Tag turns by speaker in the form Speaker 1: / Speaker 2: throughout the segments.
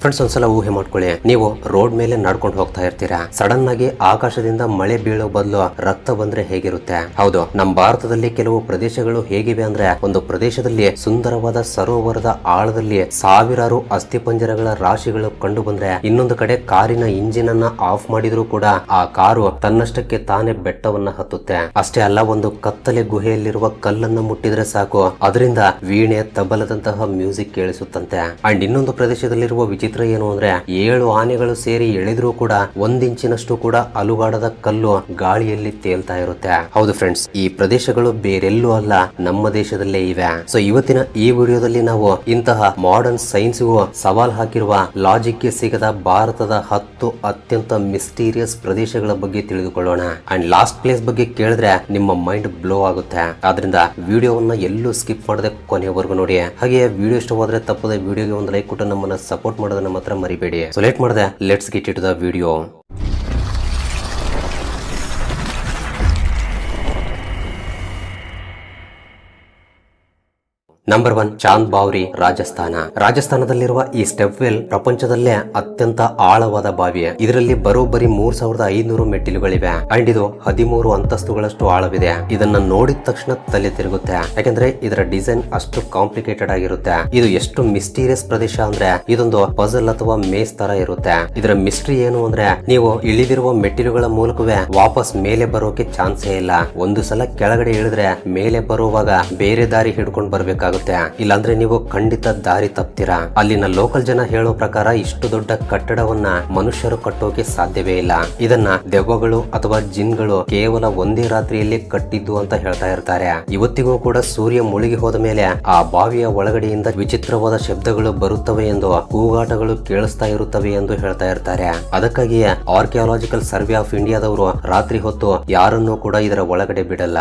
Speaker 1: Friends ಒಂದ್ಸಲ ಊಹೆ ಮಾಡ್ಕೊಳ್ಳಿ. ನೀವು ರೋಡ್ ಮೇಲೆ ನಡ್ಕೊಂಡು ಹೋಗ್ತಾ ಇರ್ತೀರಾ? ಸಡನ್ ಆಗಿ ಆಕಾಶದಿಂದ ಮಳೆ ಬೀಳೋ ಬದಲು ರಕ್ತ ಬಂದ್ರೆ ಹೇಗಿರುತ್ತೆ? ಹೌದು ನಮ್ಮ ಭಾರತದಲ್ಲಿ ಕೆಲವು ಪ್ರದೇಶಗಳು ಹೇಗಿವೆ ಅಂದ್ರೆ, ಒಂದು ಪ್ರದೇಶದಲ್ಲಿ ಸುಂದರವಾದ ಸರೋವರದ ಆಳದಲ್ಲಿ ಸಾವಿರಾರು ಅಸ್ಥಿಪಂಜರಗಳ ರಾಶಿಗಳು ಕಂಡು ಬಂದ್ರೆ, ಇನ್ನೊಂದು ಕಡೆ ಕಾರಿನ ಇಂಜಿನ್ ಅನ್ನ ಆಫ್ ಮಾಡಿದ್ರು ಕೂಡ ಆ ಕಾರು ತನ್ನಷ್ಟಕ್ಕೆ ತಾನೇ ಬೆಟ್ಟವನ್ನ ಹತ್ತುತ್ತೆ. ಅಷ್ಟೇ ಅಲ್ಲ, ಒಂದು ಕತ್ತಲೆ ಗುಹೆಯಲ್ಲಿರುವ ಕಲ್ಲನ್ನ ಮುಟ್ಟಿದ್ರೆ ಸಾಕು. ಅದರಿಂದ ವೀಣೆ ತಬಲದಂತಹ ಮ್ಯೂಸಿಕ್ ಕೇಳಿಸುತ್ತಂತೆ. ಅಂಡ್ ಇನ್ನೊಂದು ಪ್ರದೇಶದಲ್ಲಿರುವ ಏನು ಅಂದ್ರೆ, ಏಳು ಆನೆಗಳು ಸೇರಿ ಎಳೆದ್ರೂ ಕೂಡ ಒಂದಿಂಚಿನಷ್ಟು ಕೂಡ ಅಲುಗಾಡದ ಕಲ್ಲು ಗಾಳಿಯಲ್ಲಿ ತೇಲ್ತಾ ಇರುತ್ತೆ. ಹೌದು ಫ್ರೆಂಡ್ಸ್ ಈ ಪ್ರದೇಶಗಳು ಬೇರೆಲ್ಲೂ ಅಲ್ಲ, ನಮ್ಮ ದೇಶದಲ್ಲೇ ಇವೆ. ಸೊ ಇವತ್ತಿನ ಈ ವಿಡಿಯೋದಲ್ಲಿ ನಾವು ಇಂತಹ ಮಾಡರ್ನ್ ಸೈನ್ಸ್ಗೂ ಸವಾಲ್ ಹಾಕಿರುವ ಲಾಜಿಕ್ಗೆ ಸಿಗದ ಭಾರತದ ಹತ್ತು ಅತ್ಯಂತ ಮಿಸ್ಟೀರಿಯಸ್ ಪ್ರದೇಶಗಳ ಬಗ್ಗೆ ತಿಳಿದುಕೊಳ್ಳೋಣ. ಅಂಡ್ ಲಾಸ್ಟ್ ಪ್ಲೇಸ್ ಬಗ್ಗೆ ಕೇಳಿದ್ರೆ ನಿಮ್ಮ ಮೈಂಡ್ ಬ್ಲೋ ಆಗುತ್ತೆ. ಆದ್ರಿಂದ ವಿಡಿಯೋವನ್ನ ಎಲ್ಲೂ ಸ್ಕಿಪ್ ಮಾಡದೆ ಕೊನೆಯವರೆಗೂ ನೋಡಿ. ಹಾಗೆ ವಿಡಿಯೋ ಇಷ್ಟವಾದ್ರೆ ತಪ್ಪದೆ ವಿಡಿಯೋಗೆ ಒಂದು ಲೈಕ್ ಕೊಟ್ಟು ನಮ್ಮನ್ನ ಸಪೋರ್ಟ್ ಮಾಡೋದನ್ನ ಮಾತ್ರ ಮರಿಬೇಡಿ. ಸೊ ಲೇಟ್ ಮಾಡಿದೆ. Let's get it the video number one Chand Baori Rajasthan ರಾಜಸ್ಥಾನದಲ್ಲಿರುವ ಈ ಸ್ಟೆಪ್ ವೆಲ್ ಪ್ರಪಂಚದಲ್ಲೇ ಅತ್ಯಂತ ಆಳವಾದ ಬಾವಿ ಇದರಲ್ಲಿ ಬರೋಬ್ಬರಿ ಮೂರ್ ಸಾವಿರದ ಐನೂರು ಮೆಟ್ಟಿಲುಗಳಿವೆ. ಅಂಡ್ ಇದು ಹದಿಮೂರು ಅಂತಸ್ತುಗಳಷ್ಟು ಆಳವಿದೆ. ಇದನ್ನ ನೋಡಿದ ತಕ್ಷಣ ತಲೆ ತಿರುಗುತ್ತೆ. ಯಾಕಂದ್ರೆ ಇದರ ಡಿಸೈನ್ ಅಷ್ಟು ಕಾಂಪ್ಲಿಕೇಟೆಡ್ ಆಗಿರುತ್ತೆ. ಇದು ಎಷ್ಟು ಮಿಸ್ಟೀರಿಯಸ್ ಪ್ರದೇಶ ಅಂದ್ರೆ ಇದೊಂದು ಪಜಲ್ ಅಥವಾ ಮೇಸ್ ತರ ಇರುತ್ತೆ. ಇದರ ಮಿಸ್ಟ್ರಿ ಏನು ಅಂದ್ರೆ ನೀವು ಇಳಿದಿರುವ ಮೆಟ್ಟಿಲುಗಳ ಮೂಲಕವೇ ವಾಪಸ್ ಮೇಲೆ ಬರೋಕೆ ಚಾನ್ಸೇ ಇಲ್ಲ. ಒಂದು ಸಲ ಕೆಳಗಡೆ ಇಳಿದ್ರೆ ಮೇಲೆ ಬರುವಾಗ ಬೇರೆ ದಾರಿ ಹಿಡ್ಕೊಂಡು ಬರ್ಬೇಕಾಗುತ್ತೆ. ಇಲ್ಲಾಂದ್ರೆ ನೀವು ಖಂಡಿತ ದಾರಿ ತಪ್ತೀರಾ? ಅಲ್ಲಿನ ಲೋಕಲ್ ಜನ ಹೇಳೋ ಪ್ರಕಾರ ಇಷ್ಟು ದೊಡ್ಡ ಕಟ್ಟಡವನ್ನ ಮನುಷ್ಯರು ಕಟ್ಟೋಕೆ ಸಾಧ್ಯವೇ ಇಲ್ಲ. ಇದನ್ನ ದೆವ್ವಗಳು ಅಥವಾ ಜಿನ್ಗಳು ಕೇವಲ ಒಂದೇ ರಾತ್ರಿಯಲ್ಲಿ ಕಟ್ಟಿದ್ದು ಅಂತ ಹೇಳ್ತಾ ಇರ್ತಾರೆ. ಇವತ್ತಿಗೂ ಕೂಡ ಸೂರ್ಯ ಮುಳುಗಿ ಹೋದ ಮೇಲೆ ಆ ಬಾವಿಯ ಒಳಗಡೆಯಿಂದ ವಿಚಿತ್ರವಾದ ಶಬ್ದಗಳು ಬರುತ್ತವೆ ಎಂದು ಕೂಗಾಟಗಳು ಕೇಳಿಸ್ತಾ ಇರುತ್ತವೆ ಎಂದು ಹೇಳ್ತಾ ಇರ್ತಾರೆ. ಅದಕ್ಕಾಗಿಯೇ ಆರ್ಕಿಯಾಲಜಿಕಲ್ ಸರ್ವೆ ಆಫ್ ಇಂಡಿಯಾದವರು ರಾತ್ರಿ ಹೊತ್ತು ಯಾರನ್ನೂ ಕೂಡ ಇದರ ಒಳಗಡೆ ಬಿಡಲ್ಲ.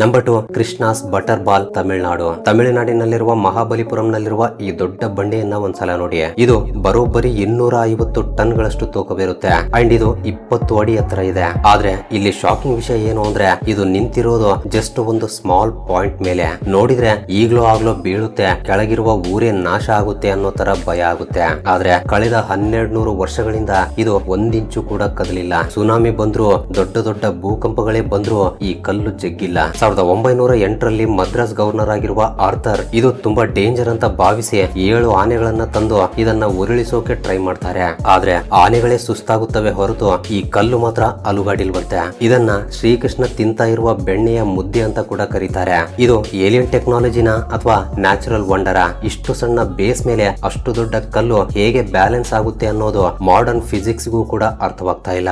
Speaker 1: Number two Krishna's butter ball Tamil Nadu ತಮಿಳುನಾಡಿನಲ್ಲಿರುವ ಮಹಾಬಲಿಪುರಂನಲ್ಲಿರುವ ಈ ದೊಡ್ಡ ಬಂಡೆಯನ್ನ ಒಂದ್ಸಲ ನೋಡಿ ಇದು ಬರೋಬ್ಬರಿ ಇನ್ನೂರ ಐವತ್ತು ಟನ್ ಗಳಷ್ಟು ತೂಕವಿರುತ್ತೆ. ಅಂಡ್ ಇದು ಇಪ್ಪತ್ತು ಅಡಿ ಎತ್ತರ ಇದೆ. ಆದ್ರೆ ಇಲ್ಲಿ ಶಾಕಿಂಗ್ ವಿಷಯ ಏನು ಅಂದ್ರೆ ಇದು ನಿಂತಿರೋದು ಜಸ್ಟ್ ಒಂದು ಸ್ಮಾಲ್ ಪಾಯಿಂಟ್ ಮೇಲೆ. ನೋಡಿದ್ರೆ ಈಗ್ಲೋ ಆಗ್ಲೋ ಬೀಳುತ್ತೆ. ಕೆಳಗಿರುವ ಊರೇ ನಾಶ ಆಗುತ್ತೆ ಅನ್ನೋ ತರ ಭಯ ಆಗುತ್ತೆ. ಆದ್ರೆ ಕಳೆದ ಹನ್ನೆರಡು ನೂರು ವರ್ಷಗಳಿಂದ ಇದು ಒಂದಿಂಚು ಕೂಡ ಕದಲಿಲ್ಲ. ಸುನಾಮಿ ಬಂದ್ರು, ದೊಡ್ಡ ದೊಡ್ಡ ಭೂಕಂಪಗಳೇ ಬಂದ್ರು ಈ ಕಲ್ಲು ಜಗ್ಗಿಲ್ಲ. ಸಾವಿರದ ಒಂಬೈನೂರ ಎಂಟರಲ್ಲಿ ಮದ್ರಾಸ್ ಗವರ್ನರ್ ಆಗಿರುವ ಆರ್ಥರ್, ಇದು ತುಂಬಾ ಡೇಂಜರ್ ಅಂತ ಭಾವಿಸಿ ಏಳು ಆನೆಗಳನ್ನ ತಂದು ಇದನ್ನ ಉರುಳಿಸೋಕೆ ಟ್ರೈ ಮಾಡ್ತಾರೆ. ಆದ್ರೆ ಆನೆಗಳೇ ಸುಸ್ತಾಗುತ್ತವೆ ಹೊರತು ಈ ಕಲ್ಲು ಮಾತ್ರ ಅಲುಗಾಡಿಲ್ವಂತೆ. ಇದನ್ನ ಶ್ರೀಕೃಷ್ಣ ತಿಂತ ಇರುವ ಬೆಣ್ಣೆಯ ಮುದ್ದೆ ಅಂತ ಕೂಡ ಕರೀತಾರೆ. ಇದು ಏಲಿಯನ್ ಟೆಕ್ನಾಲಜಿನ ಅಥವಾ ನ್ಯಾಚುರಲ್ ವಂಡರ. ಇಷ್ಟು ಸಣ್ಣ ಬೇಸ್ ಮೇಲೆ ಅಷ್ಟು ದೊಡ್ಡ ಕಲ್ಲು ಹೇಗೆ ಬ್ಯಾಲೆನ್ಸ್ ಆಗುತ್ತೆ ಅನ್ನೋದು ಮಾಡರ್ನ್ ಫಿಸಿಕ್ಸ್ಗೂ ಕೂಡ ಅರ್ಥವಾಗ್ತಾ ಇಲ್ಲ.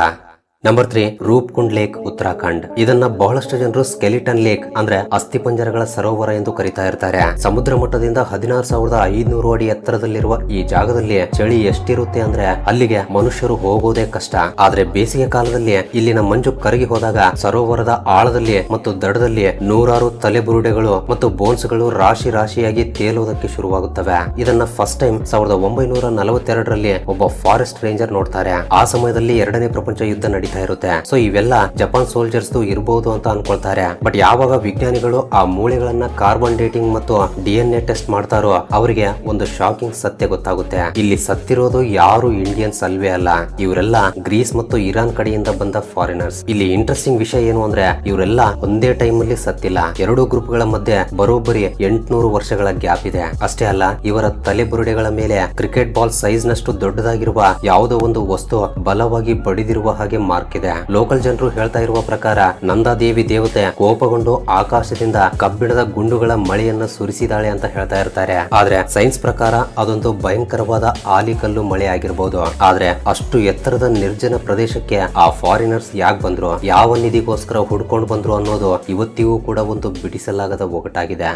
Speaker 1: Number three Roopkund lake Uttarakhand ಇದನ್ನ ಬಹಳಷ್ಟು ಜನರು ಸ್ಕೆಲಿಟನ್ ಲೇಕ್ ಅಂದ್ರೆ ಅಸ್ಥಿಪಂಜರಗಳ ಸರೋವರ ಎಂದು ಕರೀತಾ ಇರ್ತಾರೆ. ಸಮುದ್ರ ಮಟ್ಟದಿಂದ ಹದಿನಾರು ಸಾವಿರದ ಐನೂರು ಅಡಿ ಎತ್ತರದಲ್ಲಿರುವ ಈ ಜಾಗದಲ್ಲಿ ಚಳಿ ಎಷ್ಟಿರುತ್ತೆ ಅಂದ್ರೆ ಅಲ್ಲಿಗೆ ಮನುಷ್ಯರು ಹೋಗೋದೇ ಕಷ್ಟ. ಆದ್ರೆ ಬೇಸಿಗೆ ಕಾಲದಲ್ಲಿ ಇಲ್ಲಿನ ಮಂಜು ಕರಗಿ ಹೋದಾಗ ಸರೋವರದ ಆಳದಲ್ಲಿ ಮತ್ತು ದಡದಲ್ಲಿ ನೂರಾರು ತಲೆಬುರುಡೆಗಳು ಮತ್ತು ಬೋನ್ಸ್ಗಳು ರಾಶಿ ರಾಶಿಯಾಗಿ ತೇಲುವುದಕ್ಕೆ ಶುರುವಾಗುತ್ತವೆ. ಇದನ್ನ ಫಸ್ಟ್ ಟೈಮ್ ಸಾವಿರದ ಒಂಬೈನೂರ ನಲವತ್ತೆರಡರಲ್ಲಿ ಒಬ್ಬ ಫಾರೆಸ್ಟ್ ರೇಂಜರ್ ನೋಡ್ತಾರೆ. ಆ ಸಮಯದಲ್ಲಿ ಎರಡನೇ ಪ್ರಪಂಚ ಯುದ್ಧ ನಡೀತಾ ಇರುತ್ತೆ. ಸೊ ಇವೆಲ್ಲ ಜಪಾನ್ ಸೋಲ್ಜರ್ಸ್ ಇರಬಹುದು ಅಂತ ಅನ್ಕೊಳ್ತಾರೆ. ಬಟ್ ಯಾವಾಗ ವಿಜ್ಞಾನಿಗಳು ಆ ಮೂಳೆಗಳನ್ನ ಕಾರ್ಬನ್ ಡೇಟಿಂಗ್ ಮತ್ತು ಡಿ ಎನ್ ಎ ಟೆಸ್ಟ್ ಮಾಡ್ತಾರೋ ಅವರಿಗೆ ಒಂದು ಶಾಕಿಂಗ್ ಸತ್ಯ ಗೊತ್ತಾಗುತ್ತೆ. ಇಲ್ಲಿ ಸತ್ತಿರೋದು ಯಾರು ಇಂಡಿಯನ್ಸ್ ಅಲ್ವೇ ಅಲ್ಲ. ಇವರೆಲ್ಲ ಗ್ರೀಸ್ ಮತ್ತು ಇರಾನ್ ಕಡೆಯಿಂದ ಬಂದ ಫಾರಿನರ್ಸ್ ಇಲ್ಲಿ ಇಂಟ್ರೆಸ್ಟಿಂಗ್ ವಿಷಯ ಏನು ಅಂದ್ರೆ, ಇವರೆಲ್ಲ ಒಂದೇ ಟೈಮ್ ಅಲ್ಲಿ ಸತ್ತಿಲ್ಲ. ಎರಡು ಗ್ರೂಪ್ಗಳ ಮಧ್ಯೆ ಬರೋಬ್ಬರಿ ಎಂಟುನೂರು ವರ್ಷಗಳ ಗ್ಯಾಪ್ ಇದೆ. ಅಷ್ಟೇ ಅಲ್ಲ, ಇವರ ತಲೆಬುರುಡೆಗಳ ಮೇಲೆ ಕ್ರಿಕೆಟ್ ಬಾಲ್ ಸೈಜ್ ನಷ್ಟು ದೊಡ್ಡದಾಗಿರುವ ಯಾವುದೋ ಒಂದು ವಸ್ತು ಬಲವಾಗಿ ಬಡಿದಿರುವ ಹಾಗೆ ಮಾರ್ಕ್ ಇದೆ. ಲೋಕಲ್ ಜನರು ಹೇಳ್ತಾ ಇರುವ ಪ್ರಕಾರ ನಂದಾದೇವಿ ದೇವತೆ ಕೋಪಗೊಂಡು ಆಕಾಶದಿಂದ ಕಬ್ಬಿಣದ ಗುಂಡುಗಳ ಮಳೆಯನ್ನ ಸುರಿಸಿದಾಳೆ ಅಂತ ಹೇಳ್ತಾ ಇರ್ತಾರೆ. ಆದ್ರೆ ಸೈನ್ಸ್ ಪ್ರಕಾರ ಅದೊಂದು ಭಯಂಕರವಾದ ಆಲಿಕಲ್ಲು ಮಳೆ ಆಗಿರಬಹುದು ಆದ್ರೆ ಅಷ್ಟು ಎತ್ತರದ ನಿರ್ಜನ ಪ್ರದೇಶಕ್ಕೆ ಆ ಫಾರಿನರ್ಸ್ ಯಾಕೆ ಬಂದ್ರು? ಯಾವ ನಿಧಿಗೋಸ್ಕರ ಹುಡ್ಕೊಂಡು ಬಂದ್ರು ಅನ್ನೋದು ಇವತ್ತಿಗೂ ಕೂಡ ಒಂದು ಬಿಡಿಸಲಾಗದ ಒಗಟಾಗಿದೆ.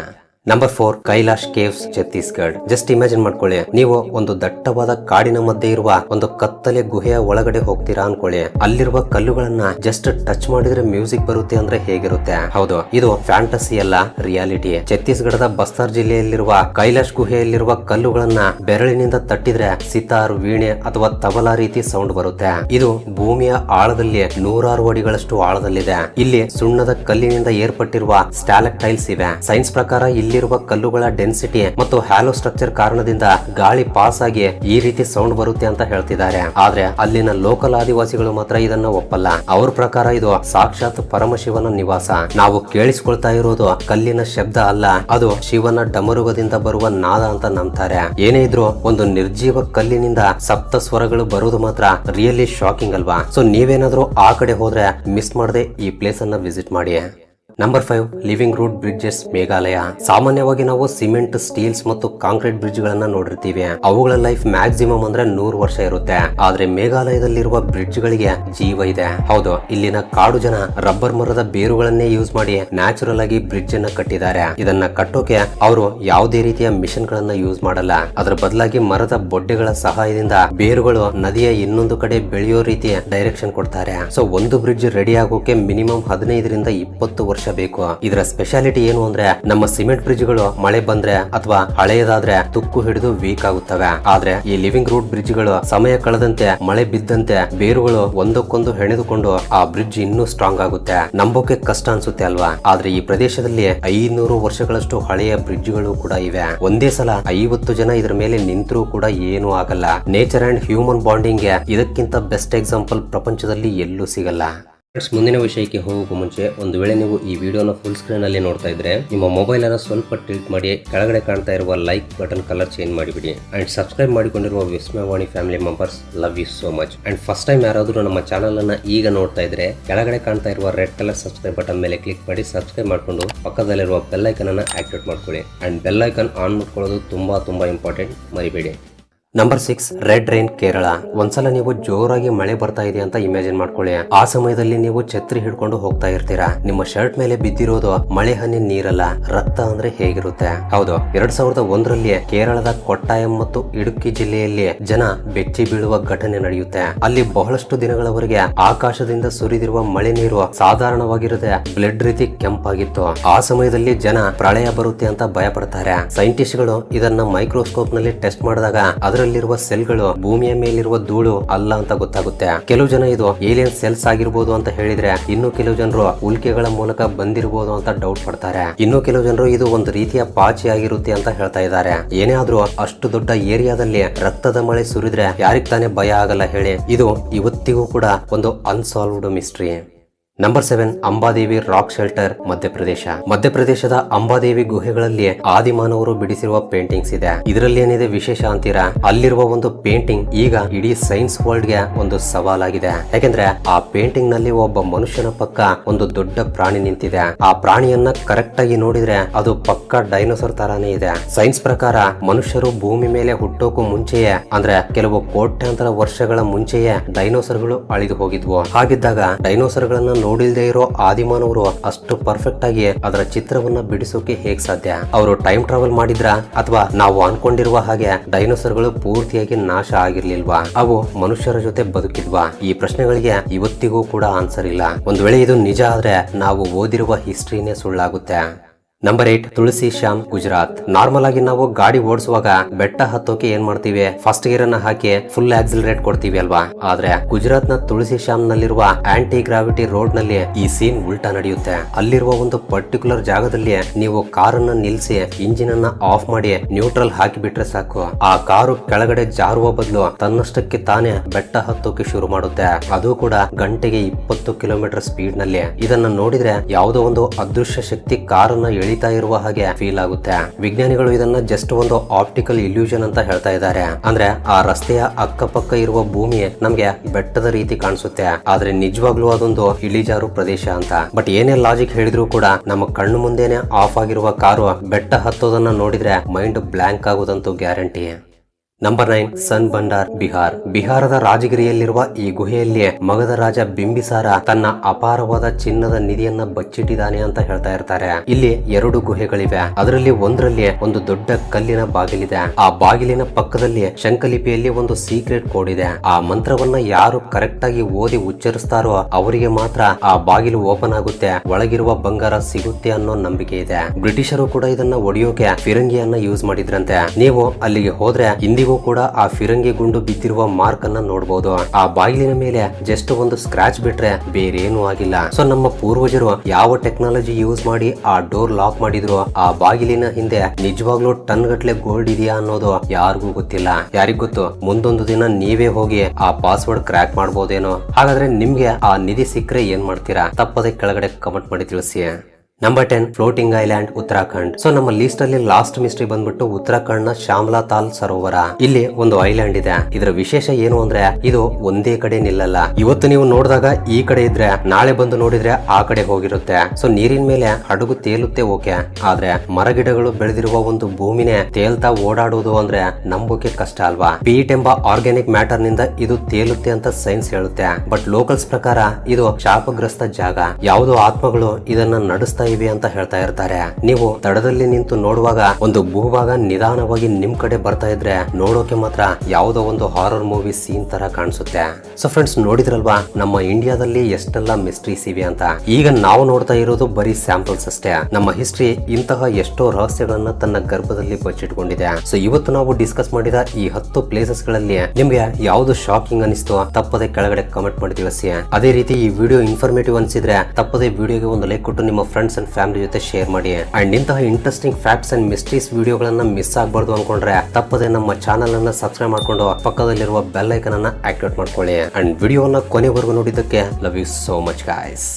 Speaker 1: Number four Kailash caves Chhattisgarh just imagine ಮಾಡ್ಕೊಳ್ಳಿ. ನೀವು ಒಂದು ದಟ್ಟವಾದ ಕಾಡಿನ ಮಧ್ಯೆ ಇರುವ ಒಂದು ಕತ್ತಲೆ ಗುಹೆಯ ಒಳಗಡೆ ಹೋಗ್ತೀರಾ ಅನ್ಕೊಳ್ಳಿ. ಅಲ್ಲಿರುವ ಕಲ್ಲುಗಳನ್ನ ಜಸ್ಟ್ ಟಚ್ ಮಾಡಿದ್ರೆ ಮ್ಯೂಸಿಕ್ ಬರುತ್ತೆ ಅಂದ್ರೆ ಹೇಗಿರುತ್ತೆ? ಹೌದು, ಇದು ಫ್ಯಾಂಟಸಿ ಅಲ್ಲ ರಿಯಾಲಿಟಿ ಛತ್ತೀಸ್ಗಢದ ಬಸ್ತಾರ್ ಜಿಲ್ಲೆಯಲ್ಲಿರುವ ಕೈಲಾಶ್ ಗುಹೆಯಲ್ಲಿರುವ ಕಲ್ಲುಗಳನ್ನ ಬೆರಳಿನಿಂದ ತಟ್ಟಿದ್ರೆ ಸಿತಾರ್, ವೀಣೆ ಅಥವಾ ತಬಲಾ ರೀತಿ ಸೌಂಡ್ ಬರುತ್ತೆ. ಇದು ಭೂಮಿಯ ಆಳದಲ್ಲಿ ನೂರಾರು ಅಡಿಗಳಷ್ಟು ಆಳದಲ್ಲಿದೆ. ಇಲ್ಲಿ ಸುಣ್ಣದ ಕಲ್ಲಿನಿಂದ ಏರ್ಪಟ್ಟಿರುವ ಸ್ಟಾಲಕ್ಟೈಲ್ಸ್ ಇವೆ. ಸೈನ್ಸ್ ಪ್ರಕಾರ ಇಲ್ಲಿ ಇಲ್ಲಿರುವ ಕಲ್ಲುಗಳ ಡೆನ್ಸಿಟಿ ಮತ್ತು ಹ್ಯಾಲೋ ಸ್ಟ್ರಕ್ಚರ್ ಕಾರಣದಿಂದ ಗಾಳಿ ಪಾಸ್ ಆಗಿ ಈ ರೀತಿ ಸೌಂಡ್ ಬರುತ್ತೆ ಅಂತ ಹೇಳ್ತಿದ್ದಾರೆ. ಆದ್ರೆ ಅಲ್ಲಿನ ಲೋಕಲ್ ಆದಿವಾಸಿಗಳು ಮಾತ್ರ ಇದನ್ನ ಒಪ್ಪಲ್ಲ. ಅವ್ರ ಪ್ರಕಾರ ಇದು ಸಾಕ್ಷಾತ್ ಪರಮಶಿವನ ನಿವಾಸ. ನಾವು ಕೇಳಿಸ್ಕೊಳ್ತಾ ಇರೋದು ಕಲ್ಲಿನ ಶಬ್ದ ಅಲ್ಲ, ಅದು ಶಿವನ ಡಮರುಗದಿಂದ ಬರುವ ನಾದ ಅಂತ ನಂಬ್ತಾರೆ. ಏನೇ ಇದ್ರು ಒಂದು ನಿರ್ಜೀವ ಕಲ್ಲಿನಿಂದ ಸಪ್ತ ಸ್ವರಗಳು ಬರೋದು ಮಾತ್ರ ರಿಯಲಿ ಶಾಕಿಂಗ್ ಅಲ್ವಾ? ಸೊ ನೀವೇನಾದ್ರೂ ಆ ಕಡೆ ಹೋದ್ರೆ ಮಿಸ್ ಮಾಡದೆ ಈ ಪ್ಲೇಸ್ ಅನ್ನ ವಿಸಿಟ್ ಮಾಡಿ. Number five living root bridges Meghalaya ಸಾಮಾನ್ಯವಾಗಿ ನಾವು ಸಿಮೆಂಟ್ ಸ್ಟೀಲ್ಸ್ ಮತ್ತು ಕಾಂಕ್ರೀಟ್ ಬ್ರಿಡ್ಜ್ ಗಳನ್ನ ನೋಡಿರ್ತೀವಿ. ಅವುಗಳ ಲೈಫ್ ಮ್ಯಾಕ್ಸಿಮಮ್ ಅಂದ್ರೆ ನೂರು ವರ್ಷ ಇರುತ್ತೆ. ಆದ್ರೆ ಮೇಘಾಲಯದಲ್ಲಿರುವ ಬ್ರಿಡ್ಜ್ ಗಳಿಗೆ ಜೀವ ಇದೆ. ಹೌದು, ಇಲ್ಲಿನ ಕಾಡು ಜನ ರಬ್ಬರ್ ಮರದ ಬೇರುಗಳನ್ನೇ ಯೂಸ್ ಮಾಡಿ ನ್ಯಾಚುರಲ್ ಆಗಿ ಬ್ರಿಡ್ಜ್ ಅನ್ನ ಕಟ್ಟಿದ್ದಾರೆ. ಇದನ್ನ ಕಟ್ಟೋಕೆ ಅವರು ಯಾವುದೇ ರೀತಿಯ ಮಿಷನ್ ಗಳನ್ನ ಯೂಸ್ ಮಾಡಲ್ಲ. ಅದರ ಬದಲಾಗಿ ಮರದ ಬೊಡ್ಡೆಗಳ ಸಹಾಯದಿಂದ ಬೇರುಗಳು ನದಿಯ ಇನ್ನೊಂದು ಕಡೆ ಬೆಳೆಯೋ ರೀತಿ ಡೈರೆಕ್ಷನ್ ಕೊಡ್ತಾರೆ. ಸೊ ಒಂದು ಬ್ರಿಡ್ಜ್ ರೆಡಿ ಆಗೋಕೆ ಮಿನಿಮಮ್ ಹದಿನೈದರಿಂದ ಇಪ್ಪತ್ತು ವರ್ಷ ಬೇಕು ಇದರ ಸ್ಪೆಷಾಲಿಟಿ ಏನು ಅಂದ್ರೆ ನಮ್ಮ ಸಿಮೆಂಟ್ ಬ್ರಿಡ್ಜ್ಗಳು ಮಳೆ ಬಂದ್ರೆ ಅಥವಾ ಹಳೆಯದಾದ್ರೆ ತುಕ್ಕು ಹಿಡಿದು ವೀಕ್ ಆಗುತ್ತವೆ. ಆದ್ರೆ ಈ ಲಿವಿಂಗ್ ರೂಟ್ ಬ್ರಿಡ್ಜ್ಗಳು ಸಮಯ ಕಳೆದಂತೆ ಮಳೆ ಬಿದ್ದಂತೆ ಬೇರುಗಳು ಒಂದಕ್ಕೊಂದು ಹೆಣೆದುಕೊಂಡು ಆ ಬ್ರಿಡ್ಜ್ ಇನ್ನೂ ಸ್ಟ್ರಾಂಗ್ ಆಗುತ್ತೆ. ನಂಬೋಕೆ ಕಷ್ಟ ಅನ್ಸುತ್ತೆ ಅಲ್ವಾ? ಆದ್ರೆ ಈ ಪ್ರದೇಶದಲ್ಲಿ ಐನೂರು ವರ್ಷಗಳಷ್ಟು ಹಳೆಯ ಬ್ರಿಡ್ಜ್ಗಳು ಕೂಡ ಇವೆ. ಒಂದೇ ಸಲ ಐವತ್ತು ಜನ ಇದರ ಮೇಲೆ ನಿಂತರೂ ಕೂಡ ಏನು ಆಗಲ್ಲ. ನೇಚರ್ ಅಂಡ್ ಹ್ಯೂಮನ್ ಬಾಂಡಿಂಗ್ ಇದಕ್ಕಿಂತ ಬೆಸ್ಟ್ ಎಕ್ಸಾಂಪಲ್ ಪ್ರಪಂಚದಲ್ಲಿ ಎಲ್ಲೂ ಸಿಗಲ್ಲ. ಫ್ರೆಂಡ್ಸ್ ಮುಂದಿನ ವಿಷಯಕ್ಕೆ ಹೋಗೋಕ್ಕೂ ಮುಂಚೆ ಒಂದು ವೇಳೆ ನೀವು ಈ ವಿಡಿಯೋನ ಫುಲ್ ಸ್ಕ್ರೀನ್ ಅಲ್ಲಿ ನೋಡ್ತಾ ಇದ್ರೆ ನಿಮ್ಮ ಮೊಬೈಲ್ ಅನ್ನು ಸ್ವಲ್ಪ ಟಿಲ್ಟ್ ಮಾಡಿ, ಕೆಳಗಡೆ ಕಾಣ್ತಾ ಇರುವ ಲೈಕ್ ಬಟನ್ ಕಲರ್ ಚೇಂಜ್ ಮಾಡಿಬಿಡಿ. ಅಂಡ್ ಸಬ್ಸ್ಕ್ರೈಬ್ ಮಾಡಿಕೊಂಡಿರುವ Vismayavani family members love you so much and first time ಯಾರಾದರೂ ನಮ್ಮ ಚಾನಲ್ ಅನ್ನ ಈಗ ನೋಡ್ತಾ ಇದ್ರೆ, ಕೆಳಗಡೆ ಕಾಣ್ತಾ ಇರುವ ರೆಡ್ ಕಲರ್ ಸಬ್ಸ್ಕ್ರೈಬ್ ಬಟನ್ ಮೇಲೆ ಕ್ಲಿಕ್ ಮಾಡಿ ಸಬ್ಸ್ಕ್ರೈಬ್ ಮಾಡಿಕೊಂಡು ಪಕ್ಕದಲ್ಲಿರುವ ಬೆಲ್ ಐಕನ್ ಅನ್ನ ಆಕ್ಟಿವೇಟ್ ಮಾಡ್ಕೊಳ್ಳಿ. ಅಂಡ್ ಬೆಲ್ ಐಕನ್ ಆನ್ ಮಾಡ್ಕೊಳ್ಳೋದು ತುಂಬಾ ತುಂಬಾ ಇಂಪಾರ್ಟೆಂಟ್ ಮರಿಬೇಡಿ. Number six red rain Kerala ಒಂದ್ಸಲ ನೀವು ಜೋರಾಗಿ ಮಳೆ ಬರ್ತಾ ಇದೆ ಅಂತ ಇಮ್ಯಾಜಿನ್ ಮಾಡ್ಕೊಳ್ಳಿ. ಆ ಸಮಯದಲ್ಲಿ ನೀವು ಛತ್ರಿ ಹಿಡ್ಕೊಂಡು ಹೋಗ್ತಾ ಇರ್ತೀರಾ? ನಿಮ್ಮ ಶರ್ಟ್ ಮೇಲೆ ಬಿದ್ದಿರೋದು ಮಳೆ ಹನಿ ನೀರಲ್ಲ, ರಕ್ತ ಅಂದ್ರೆ ಹೇಗಿರುತ್ತೆ? ಹೌದು, ಎರಡ್ ಸಾವಿರದ ಒಂದರಲ್ಲಿ ಕೇರಳದ ಕೊಟ್ಟಾಯಂ ಮತ್ತು ಇಡುಕ್ಕಿ ಜಿಲ್ಲೆಯಲ್ಲಿ ಜನ ಬೆಚ್ಚಿ ಬೀಳುವ ಘಟನೆ ನಡೆಯುತ್ತೆ. ಅಲ್ಲಿ ಬಹಳಷ್ಟು ದಿನಗಳವರೆಗೆ ಆಕಾಶದಿಂದ ಸುರಿದಿರುವ ಮಳೆ ನೀರು ಸಾಧಾರಣವಾಗಿರದೆ ಬ್ಲಡ್ ರೀತಿ ಕೆಂಪಾಗಿತ್ತು. ಆ ಸಮಯದಲ್ಲಿ ಜನ ಪ್ರಳಯ ಬರುತ್ತೆ ಅಂತ ಭಯ ಪಡ್ತಾರೆ ಸೈಂಟಿಸ್ಟ್ಗಳು ಇದನ್ನ ಮೈಕ್ರೋಸ್ಕೋಪ್ನಲ್ಲಿ ಟೆಸ್ಟ್ ಮಾಡಿದಾಗ ಅದರಲ್ಲಿರುವ ಸೆಲ್ಗಳು ಭೂಮಿಯ ಮೇಲಿರುವ ಧೂಳು ಅಲ್ಲ ಅಂತ ಗೊತ್ತಾಗುತ್ತೆ. ಕೆಲವು ಜನ ಇದು ಏಲಿಯನ್ ಸೆಲ್ಸ್ ಆಗಿರ್ಬೋದು ಅಂತ ಹೇಳಿದ್ರೆ ಇನ್ನು ಕೆಲವು ಜನರು ಉಲ್ಕೆಗಳ ಮೂಲಕ ಬಂದಿರಬಹುದು ಅಂತ ಡೌಟ್ ಪಡ್ತಾರೆ. ಇನ್ನು ಕೆಲವು ಜನರು ಇದು ಒಂದು ರೀತಿಯ ಪಾಚಿ ಆಗಿರುತ್ತೆ ಅಂತ ಹೇಳ್ತಾ ಇದ್ದಾರೆ. ಏನೇ ಆದ್ರೂ ಅಷ್ಟು ದೊಡ್ಡ ಏರಿಯಾದಲ್ಲಿ ರಕ್ತದ ಮಳೆ ಸುರಿದ್ರೆ ಯಾರಿಗ್ ತಾನೇ ಭಯ ಆಗಲ್ಲ ಹೇಳಿ. ಇದು ಇವತ್ತಿಗೂ ಕೂಡ ಒಂದು unsolved mystery number seven Ambadevi rock shelter Madhya Pradesh ಮಧ್ಯಪ್ರದೇಶದ ಅಂಬಾದೇವಿ ಗುಹೆಗಳಲ್ಲಿ ಆದಿಮಾನವರು ಬಿಡಿಸಿರುವ ಪೇಂಟಿಂಗ್ಸ್ ಇದೆ. ಇದರಲ್ಲಿ ಏನಿದೆ ವಿಶೇಷ ಅಂತೀರಾ? ಅಲ್ಲಿರುವ ಒಂದು ಪೇಂಟಿಂಗ್ ಈಗ ಇಡೀ ಸೈನ್ಸ್ ವರ್ಲ್ಡ್ಗೆ ಒಂದು ಸವಾಲಾಗಿದೆ. ಯಾಕೆಂದ್ರೆ ಆ ಪೇಂಟಿಂಗ್ನಲ್ಲಿ ಒಬ್ಬ ಮನುಷ್ಯನ ಪಕ್ಕ ಒಂದು ದೊಡ್ಡ ಪ್ರಾಣಿ ನಿಂತಿದೆ. ಆ ಪ್ರಾಣಿಯನ್ನ ಕರೆಕ್ಟ್ ಆಗಿ ನೋಡಿದ್ರೆ ಅದು ಪಕ್ಕ ಡೈನೋಸರ್ ತರಾನೇ ಇದೆ. ಸೈನ್ಸ್ ಪ್ರಕಾರ ಮನುಷ್ಯರು ಭೂಮಿ ಮೇಲೆ ಹುಟ್ಟೋಕು ಮುಂಚೆಯೇ, ಅಂದ್ರೆ ಕೆಲವು ಕೋಟ್ಯಾಂತರ ವರ್ಷಗಳ ಮುಂಚೆಯೇ ಡೈನೋಸರ್ಗಳು ಅಳಿದು ಹೋಗಿದ್ವು. ಹಾಗಿದ್ದಾಗ ಡೈನೋಸರ್ಗಳನ್ನ ನೋಡಿಲ್ದೇ ಇರೋ ಆದಿಮಾನವರು ಅಷ್ಟು ಪರ್ಫೆಕ್ಟ್ ಆಗಿ ಅದರ ಚಿತ್ರವನ್ನ ಬಿಡಿಸೋಕೆ ಹೇಗ್ ಸಾಧ್ಯ? ಅವರು ಟೈಮ್ ಟ್ರಾವೆಲ್ ಮಾಡಿದ್ರ? ಅಥವಾ ನಾವು ಅನ್ಕೊಂಡಿರುವ ಹಾಗೆ ಡೈನೋಸರ್ಗಳು ಪೂರ್ತಿಯಾಗಿ ನಾಶ ಆಗಿರ್ಲಿಲ್ವಾ? ಅವು ಮನುಷ್ಯರ ಜೊತೆ ಬದುಕಿದ್ವಾ? ಈ ಪ್ರಶ್ನೆಗಳಿಗೆ ಇವತ್ತಿಗೂ ಕೂಡ ಆನ್ಸರ್ ಇಲ್ಲ. ಒಂದ್ ವೇಳೆ ಇದು ನಿಜ ಆದ್ರೆ ನಾವು ಓದಿರುವ ಹಿಸ್ಟ್ರಿನೇ ಸುಳ್ಳಾಗುತ್ತೆ. Number eight Tulsi Shyam, Gujarat. Normal ಆಗಿ ನಾವು ಗಾಡಿ ಓಡಿಸುವಾಗ ಬೆಟ್ಟ ಹತ್ತೋಕೆ ಏನ್ ಮಾಡ್ತೀವಿ? ಫಸ್ಟ್ ಗೇರ್ ಅನ್ನ ಹಾಕಿ ಫುಲ್ ಆಕ್ಸಿಲರೇಟ್ ಕೊಡ್ತೀವಿ ಅಲ್ವಾ? ಆದ್ರೆ ಗುಜರಾತ್ನ ತುಳಸಿ ಶ್ಯಾಮ್ ನಲ್ಲಿರುವ ಆಂಟಿ ಗ್ರಾವಿಟಿ ರೋಡ್ನಲ್ಲಿ ಈ ಸೀನ್ ಉಲ್ಟಾ ನಡೆಯುತ್ತೆ. ಅಲ್ಲಿರುವ ಒಂದು ಪರ್ಟಿಕ್ಯುಲರ್ ಜಾಗದಲ್ಲಿ ನೀವು ಕಾರನ್ನ ನಿಲ್ಸಿ ಇಂಜಿನ್ ಅನ್ನ ಆಫ್ ಮಾಡಿ ನ್ಯೂಟ್ರಲ್ ಹಾಕಿ ಬಿಟ್ರೆ ಸಾಕು. ಆ ಕಾರು ಕೆಳಗಡೆ ಜಾರುವ ಬದಲು ತನ್ನಷ್ಟಕ್ಕೆ ತಾನೇ ಬೆಟ್ಟ ಹತ್ತೋಕೆ ಶುರು ಮಾಡುತ್ತೆ. ಅದು ಕೂಡ ಗಂಟೆಗೆ ಇಪ್ಪತ್ತು ಕಿಲೋಮೀಟರ್ ಸ್ಪೀಡ್ನಲ್ಲಿ. ಇದನ್ನ ನೋಡಿದ್ರೆ ಯಾವುದೋ ಒಂದು ಅದೃಶ್ಯ ಶಕ್ತಿ ಕಾರನ್ನ ಎಳಿತಾ ಇರುವ ಹಾಗೆ ಫೀಲ್ ಆಗುತ್ತೆ. ವಿಜ್ಞಾನಿಗಳು ಇದನ್ನ ಜಸ್ಟ್ ಒಂದು ಆಪ್ಟಿಕಲ್ ಇಲ್ಯೂಷನ್ ಅಂತ ಹೇಳ್ತಾ ಇದ್ದಾರೆ. ಅಂದ್ರೆ ಆ ರಸ್ತೆಯ ಅಕ್ಕಪಕ್ಕ ಇರುವ ಭೂಮಿ ನಮ್ಗೆ ಬೆಟ್ಟದ ರೀತಿ ಕಾಣಿಸುತ್ತೆ. ಆದ್ರೆ ನಿಜವಾಗ್ಲೂ ಅದೊಂದು ಇಳಿಜಾರು ಪ್ರದೇಶ ಅಂತ. ಬಟ್ ಏನೇ ಲಾಜಿಕ್ ಹೇಳಿದ್ರು ಕೂಡ ನಮ್ಮ ಕಣ್ಣು ಮುಂದೆನೆ ಆಫ್ ಆಗಿರುವ ಕಾರು ಬೆಟ್ಟ ಹತ್ತೋದನ್ನ ನೋಡಿದ್ರೆ mind blank ಆಗೋದಂತೂ guarantee number nine Son Bhandar Bihar ಬಿಹಾರದ ರಾಜಗಿರಿಯಲ್ಲಿರುವ ಈ ಗುಹೆಯಲ್ಲಿ ಮಗಧ ರಾಜ ಬಿಂಬಿಸಾರ ತನ್ನ ಅಪಾರವಾದ ಚಿನ್ನದ ನಿಧಿಯನ್ನ ಬಚ್ಚಿಟ್ಟಿದ್ದಾನೆ ಅಂತ ಹೇಳ್ತಾ ಇರ್ತಾರೆ. ಇಲ್ಲಿ ಎರಡು ಗುಹೆಗಳಿವೆ. ಅದರಲ್ಲಿ ಒಂದರಲ್ಲಿ ಒಂದು ದೊಡ್ಡ ಕಲ್ಲಿನ ಬಾಗಿಲಿದೆ. ಆ ಬಾಗಿಲಿನ ಪಕ್ಕದಲ್ಲಿ ಶಂಕಲಿಪಿಯಲ್ಲಿ ಒಂದು ಸೀಕ್ರೆಟ್ ಕೋಡ್ ಇದೆ. ಆ ಮಂತ್ರವನ್ನ ಯಾರು ಕರೆಕ್ಟ್ ಆಗಿ ಓದಿ ಉಚ್ಚರಿಸ್ತಾರೋ ಅವರಿಗೆ ಮಾತ್ರ ಆ ಬಾಗಿಲು ಓಪನ್ ಆಗುತ್ತೆ. ಒಳಗಿರುವ ಬಂಗಾರ ಸಿಗುತ್ತೆ ಅನ್ನೋ ನಂಬಿಕೆ ಇದೆ. ಬ್ರಿಟಿಷರು ಕೂಡ ಇದನ್ನ ಒಡೆಯೋಕೆ ಫಿರಂಗಿಯನ್ನ ಯೂಸ್ ಮಾಡಿದ್ರಂತೆ. ನೀವು ಅಲ್ಲಿಗೆ ಹೋದ್ರೆ ಇಂದಿಗೂ ನೀವು ಕೂಡ ಆ ಫಿರಂಗಿ ಗುಂಡು ಬಿದ್ದಿರುವ ಮಾರ್ಕ್ ಅನ್ನ ನೋಡಬಹುದು ಆ ಬಾಗಿಲಿನ ಮೇಲೆ ಜಸ್ಟ್ ಒಂದು ಸ್ಕ್ರಾಚ್ ಬಿಟ್ರೆ ಬೇರೆ ಆಗಿಲ್ಲ. ಸೊ ನಮ್ಮ ಪೂರ್ವಜರು ಯಾವ ಟೆಕ್ನಾಲಜಿ ಯೂಸ್ ಮಾಡಿ ಆ ಡೋರ್ ಲಾಕ್ ಮಾಡಿದ್ರು? ಆ ಬಾಗಿಲಿನ ಹಿಂದೆ ನಿಜವಾಗ್ಲೂ ಟನ್ ಗಟ್ಲೆ ಗೋಲ್ಡ್ ಇದೆಯಾ ಅನ್ನೋದು ಯಾರಿಗೂ ಗೊತ್ತಿಲ್ಲ. ಯಾರಿಗ್ ಗೊತ್ತು? ಮುಂದೊಂದು ದಿನ ನೀವೇ ಹೋಗಿ ಆ ಪಾಸ್ವರ್ಡ್ ಕ್ರ್ಯಾಕ್ ಮಾಡ್ಬೋದೇನೋ? ಹಾಗಾದ್ರೆ ನಿಮ್ಗೆ ಆ ನಿಧಿ ಸಿಕ್ಕರೆ ಏನ್ ಮಾಡ್ತೀರಾ? ತಪ್ಪದೆ ಕೆಳಗಡೆ ಕಮೆಂಟ್ ಮಾಡಿ ತಿಳಿಸಿ. Number ten floating island Uttarakhand so ನಮ್ಮ ಲಿಸ್ಟ್ ಅಲ್ಲಿ ಲಾಸ್ಟ್ ಮಿಸ್ಟ್ರಿ ಬಂದ್ಬಿಟ್ಟು ಉತ್ತರಾಖಂಡ್ನ ತಾಲ್ ಸರೋವರ. ಇಲ್ಲಿ ಒಂದು ಐಲ್ಯಾಂಡ್ ಇದೆ. ಇದರ ವಿಶೇಷ ಏನು ಅಂದ್ರೆ, ಇದು ಒಂದೇ ಕಡೆ ನಿಲ್ಲಲ್ಲ. ಇವತ್ತು ನೀವು ನೋಡಿದಾಗ ಈ ಕಡೆ ಇದ್ರೆ, ನಾಳೆ ಬಂದು ನೋಡಿದ್ರೆ ಆ ಕಡೆ ಹೋಗಿರುತ್ತೆ. ಸೊ ನೀರಿನ ಮೇಲೆ ಹಡಗು ತೇಲುತ್ತೆ ಓಕೆ. ಆದ್ರೆ, ಮರಗಿಡಗಳು ಬೆಳೆದಿರುವ ಒಂದು ಭೂಮಿನೇ ತೇಲ್ತಾ ಓಡಾಡುವುದು ಅಂದ್ರೆ ನಂಬೋಕೆ ಕಷ್ಟ ಅಲ್ವಾ? ಪೀಟ್ ಎಂಬ ಆರ್ಗ್ಯಾನಿಕ್ ಮ್ಯಾಟರ್ನಿಂದ ಇದು ತೇಲುತ್ತೆ ಅಂತ ಸೈನ್ಸ್ ಹೇಳುತ್ತೆ. ಬಟ್ ಲೋಕಲ್ಸ್ ಪ್ರಕಾರ ಇದು ಶಾಪಗ್ರಸ್ತ ಜಾಗ. ಯಾವುದೋ ಆತ್ಮಗಳು ಇದನ್ನ ನಡೆಸ್ತಾ ಇವೆ ಅಂತ ಹೇಳ್ತಾ ಇರ್ತಾರೆ. ನೀವು ತಡದಲ್ಲಿ ನಿಂತು ನೋಡುವಾಗ ಒಂದು ಭೂಭಾಗ ನಿಧಾನವಾಗಿ ನಿಮ್ ಕಡೆ ಬರ್ತಾ ಇದ್ರೆ ನೋಡೋಕೆ ಮಾತ್ರ ಯಾವುದೋ ಒಂದು ಹಾರರ್ ಮೂವಿ ಸೀನ್ ತರ ಕಾಣಿಸುತ್ತೆ. ಸೊ ಫ್ರೆಂಡ್ಸ್ ನೋಡಿದ್ರಲ್ವಾ? ನಮ್ಮ ಇಂಡಿಯಾದಲ್ಲಿ ಎಷ್ಟೆಲ್ಲ ಮಿಸ್ಟ್ರೀಸ್ ಇವೆ ಅಂತ? ಈಗ ನಾವು ನೋಡ್ತಾ ಇರೋದು ಬರೀ ಸ್ಯಾಂಪಲ್ಸ್ ಅಷ್ಟೇ. ನಮ್ಮ ಹಿಸ್ಟ್ರಿ ಇಂತಹ ಎಷ್ಟೋ ರಹಸ್ಯಗಳನ್ನ ತನ್ನ ಗರ್ಭದಲ್ಲಿ ಬಚ್ಚಿಟ್ಕೊಂಡಿದೆ. ಸೊ ಇವತ್ತು ನಾವು ಡಿಸ್ಕಸ್ ಮಾಡಿದ ಈ ಹತ್ತು ಪ್ಲೇಸಸ್ಗಳಲ್ಲಿ ನಿಮ್ಗೆ ಯಾವ್ದು ಶಾಕಿಂಗ್ ಅನಿಸ್ತು ತಪ್ಪದೆ ಕೆಳಗಡೆ ಕಮೆಂಟ್ ಮಾಡಿ ತಿಳಿಸಿ. ಅದೇ ರೀತಿ ಈ ವಿಡಿಯೋ ಇನ್ಫಾರ್ಮೇಟಿವ್ ಅನ್ಸಿದ್ರೆ ತಪ್ಪದೆ ವಿಡಿಯೋಗೆ ಒಂದು ಲೈಕ್ ಕೊಟ್ಟು ನಿಮ್ಮ ಫ್ರೆಂಡ್ಸ್ ಅಂಡ್ ಫ್ಯಾಮಿಲಿ ಜೊತೆ ಶೇರ್ ಮಾಡಿ. ಅಂಡ್ ಇಂತಹ ಇಂಟ್ರೆಸ್ಟಿಂಗ್ ಫ್ಯಾಕ್ಟ್ಸ್ ಅಂಡ್ ಮಿಸ್ಟ್ರೀಸ್ ವಿಡಿಯೋಗಳನ್ನ ಮಿಸ್ ಆಗಬಾರ್ದು ಅನ್ಕೊಂಡ್ರೆ ತಪ್ಪದೆ ನಮ್ಮ ಚಾನಲ್ ಅನ್ನ ಸಬ್ಸ್ಕ್ರೈಬ್ ಮಾಡ್ಕೊಂಡು ಪಕ್ಕದಲ್ಲಿರುವ ಬೆಲ್ ಐಕನ್ ಅನ್ನ ಆಕ್ಟಿವೇಟ್ ಮಾಡ್ಕೊಳ್ಳಿ. ಅಂಡ್ ವಿಡಿಯೋನ ಕೊನೆವರೆಗೂ ನೋಡಿದ್ದಕ್ಕೆ love you so much guys